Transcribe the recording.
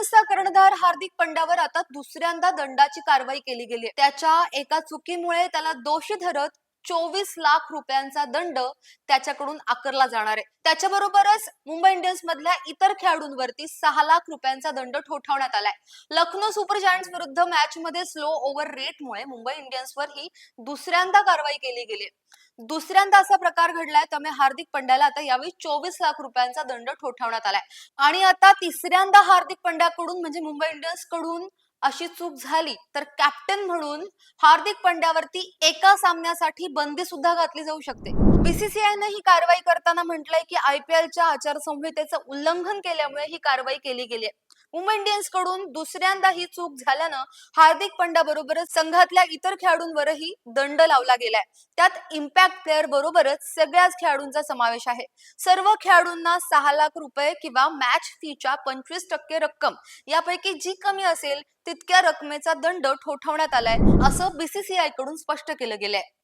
इंडियन्सचा कर्णधार हार्दिक पंड्यावर आता दुसऱ्यांदा दंडाची कारवाई केली गेली त्याच्या एका चुकीमुळे त्याला दोषी धरत चोवीस लाख रुपयांचा दंड त्याच्याकडून आकारला जाणार आहे. त्याच्याबरोबरच मुंबई इंडियन्स मधल्या इतर खेळाडूंवरती सहा लाख रुपयांचा दंड ठोठावण्यात आलाय. लखनौ सुपर जायंट्स विरुद्ध मॅच मध्ये स्लो ओव्हर रेटमुळे मुंबई इंडियन्सवर ही दुसऱ्यांदा कारवाई केली गेली दुसऱ्यांदा असा प्रकार घडलाय त्यामुळे हार्दिक पंड्याला आता यावेळी चोवीस लाख रुपयांचा दंड ठोठावण्यात आलाय. आणि आता तिसऱ्यांदा हार्दिक पंड्याकडून म्हणजे मुंबई इंडियन्सकडून अशी चूक झाली तर कॅप्टन म्हणून हार्दिक पंड्यावरती एका सामन्यासाठी बंदी सुद्धा घातली जाऊ शकते. बीसीसीआयनं ही कारवाई करताना म्हटलंय की आयपीएलच्या आचारसंहितेचं उल्लंघन केल्यामुळे ही कारवाई केली गेली आहे. मुंबई इंडियन्सकडून दुसऱ्यांदा ही चूक झाल्यानं हार्दिक पंड्या बरोबरच संघातल्या इतर खेळाडूंवरही दंड लावला गेलाय. त्यात इम्पॅक्ट प्लेअर बरोबरच सगळ्याच खेळाडूंचा समावेश आहे. सर्व खेळाडूंना सहा लाख रुपये किंवा मॅच फीच्या पंचवीस टक्के रक्कम यापैकी जी कमी असेल तितक्या रकमेचा दंड ठोठवण्यात आलाय असं बीसीसीआयकडून स्पष्ट केलं गेलंय.